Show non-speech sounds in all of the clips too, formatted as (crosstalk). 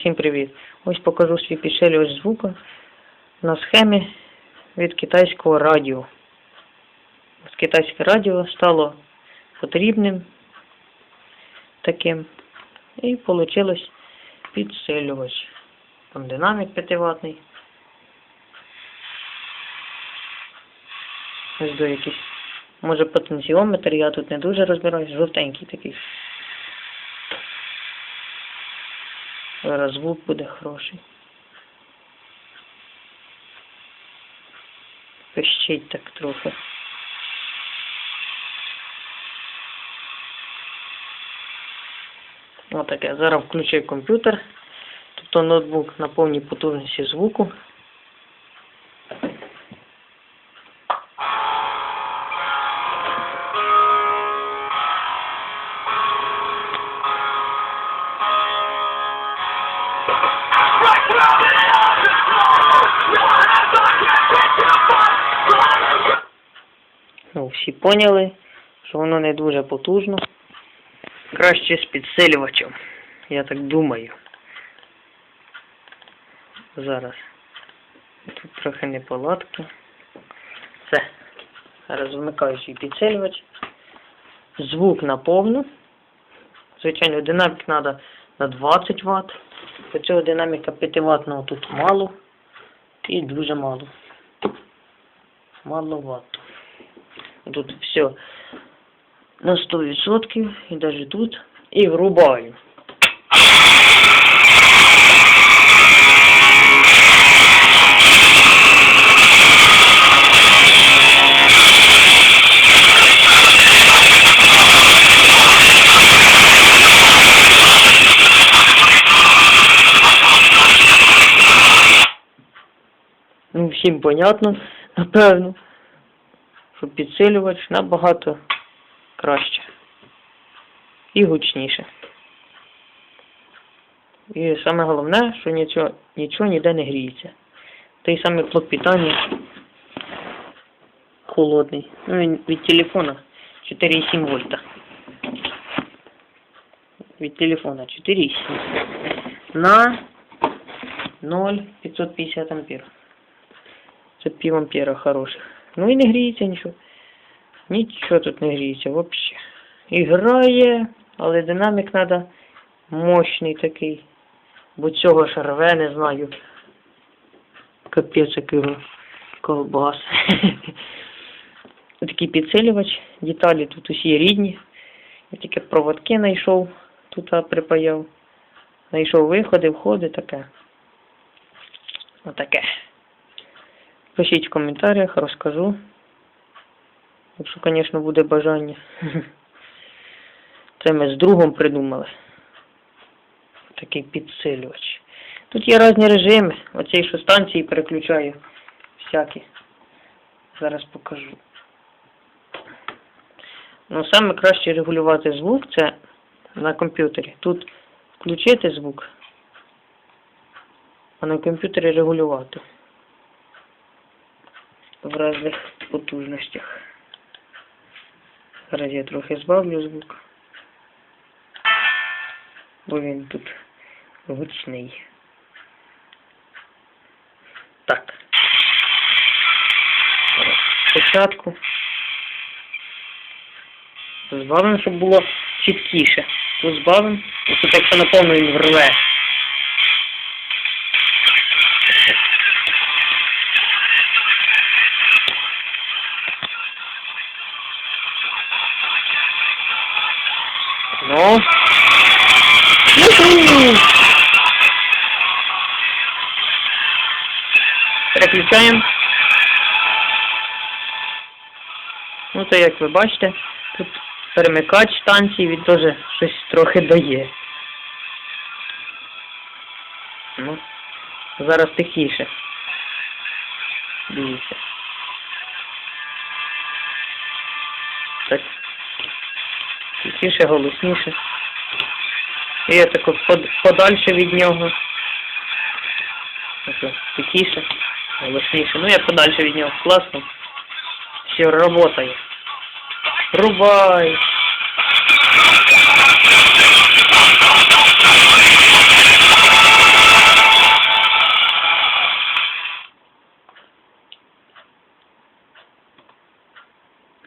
Всім привіт! Ось покажу свій підсилювач звуку на схемі від китайського радіо. Ось Китайське радіо стало потрібним таким і вийшло підсилювач. Там динамік 5 ватний. Ось до якийсь. Може потенціометр, я тут не дуже розбираюсь, жовтенький такий. Зараз звук буде хороший. Пищить так трохи. Отаке. Зараз включив комп'ютер. Тобто ноутбук на повній потужності звуку. Всі поняли, що воно не дуже потужно. Краще з підсилювачем. Я так думаю. Зараз. Тут трохи неполадки. Все. Зараз вмикаю свій підсилювач. Звук на повну. Звичайно, динамік треба на 20 Вт. До цього динаміка 5 ватного тут мало. І дуже мало. Мало ватт. Тут все на 100% и даже тут. И врубаю. Ну, всім понятно, напевно що підсилювач набагато краще і гучніше. І саме головне, що нічого, нічого ніде не гріється. Той самий блок питання холодний. Ну, він від телефона 4,7 вольта. Від телефона 4,7 на 0,550 ампер. Це пів ампера хороших. Ну і не гріється нічого. Нічого тут не гріється взагалі. І грає, але динамік треба мощний такий. Бо цього ж рве, не знаю. Капець якого колбас. (laughs) Такий підсилювач. Деталі тут усі рідні. Я тільки проводки знайшов, тут припаяв. Знайшов виходи, входи, таке. Отаке. Пишіть в коментарях, розкажу. Якщо, звісно, буде бажання. Це ми з другом придумали. Такий підсилювач. Тут є різні режими. Оцей, що станції переключаю. Всякі. Зараз покажу. Ну, саме краще регулювати звук це на комп'ютері. Тут включити звук, а на комп'ютері регулювати в різних потужностях. Зараз я трохи збавлю звук, бо він тут гучний. Так. Спочатку. Збавимо, щоб було чіткіше. Тут збавимо, тут якщо наповну він врве. Ну. Переключаємо. Ну то як ви бачите, тут перемикач станції, він теж щось трохи дає. Ну, зараз тихіше. Дивіться. Так гучніше, голосніше. І я тако подальше від нього. Тихіше, голосніше. Ну я подальше від нього. Класно. Все, робота. Рубай!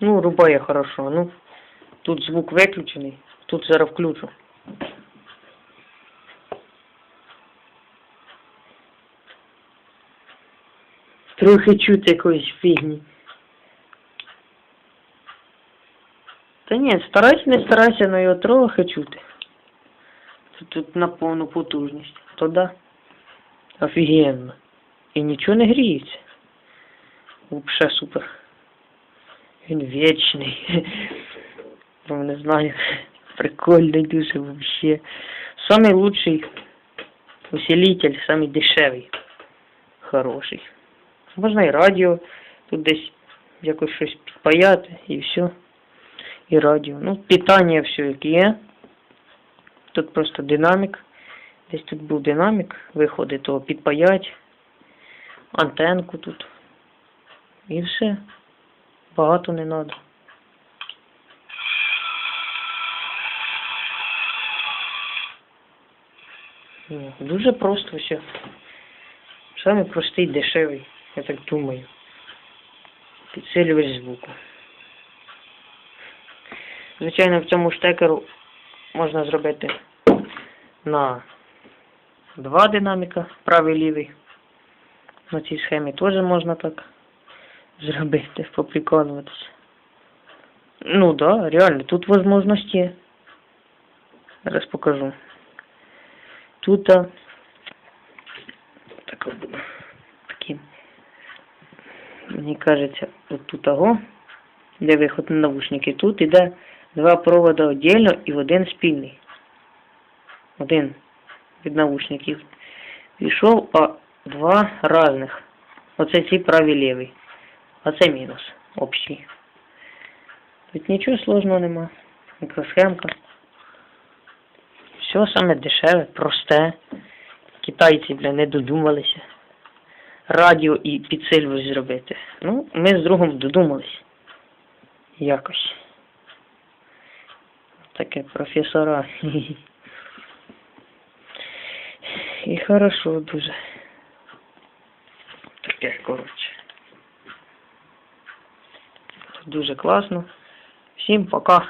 Ну, рубай я хорошо, ну тут звук виключений. Тут зараз включу. Трохи чути якоїсь фігні. Та ні, старайся, не старайся, але його трохи чути. Тут, тут на повну потужність. То да. Офігенно. І нічого не гріється. Вообще супер. Він вічний. Ну, не знаю. Прикольний дуже вообще. Самый лучший усилитель, самый дешевий. Хороший. Можна і радіо тут десь якось щось підпаяти і все. І радіо. Ну, питання все як є. Тут просто динамік. Десь тут був динамік, виходить того підпаять. Антенку тут. І все. Багато не треба. Дуже просто все. Самый простий, дешевий, я так думаю. Підсилювач звуку. Звичайно, в цьому штекеру можна зробити на два динаміка, правий лівий. На цій схемі теж можна так зробити, поприкалуватися. Ну да, реально, тут возможності. Зараз покажу. Тут так, такі, мені кажеться, от тут того, де виход на наушники. Тут іде два провода віддільно і один спільний. Один від наушників пішов, а два різних. Оце ці правий лівий. А це мінус общий. Тут нічого сложного нема. Мікросхемка. Все саме дешеве, просте. Китайці, бля, не додумалися. Радіо і підсилювач зробити. Ну, ми з другом додумались. Якось. Таке професора. (laughs) І хорошо дуже. Таке, коротше. Дуже класно. Всім пока.